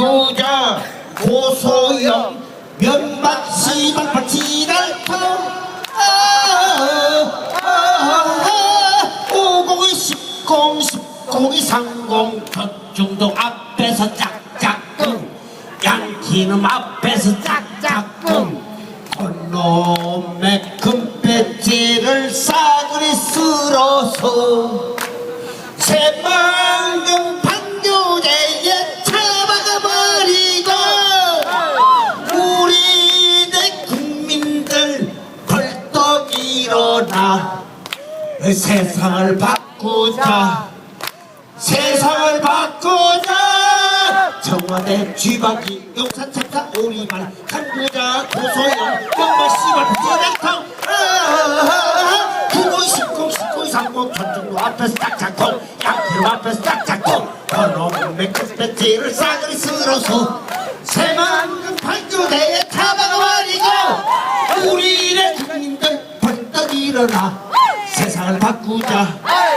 판교자 고소영 면박 시방 지랄통 오공이 십공 십공이 상공 저중동 앞에서 짝짝꿍. 양키놈 앞에서 짝짝꿍. 그놈의 금배지를 싸그리 쓸어서 일어나 세상을 바꾸자. 세상을 바꾸자. 청와대 쥐박이 용산 참사 우리말 강부자 고소영 영마 씨발 부지락통 구구 십구 십구 삼공 전중로 앞에서 짝짝꿍 양키로 앞에서 짝짝꿍 번호문의 끝배지를 싸그리 쓸어서 새만금 판교대에 타박아버리고 우리의 국민들 일어나 세상을 바꾸자 세상을 바꾸자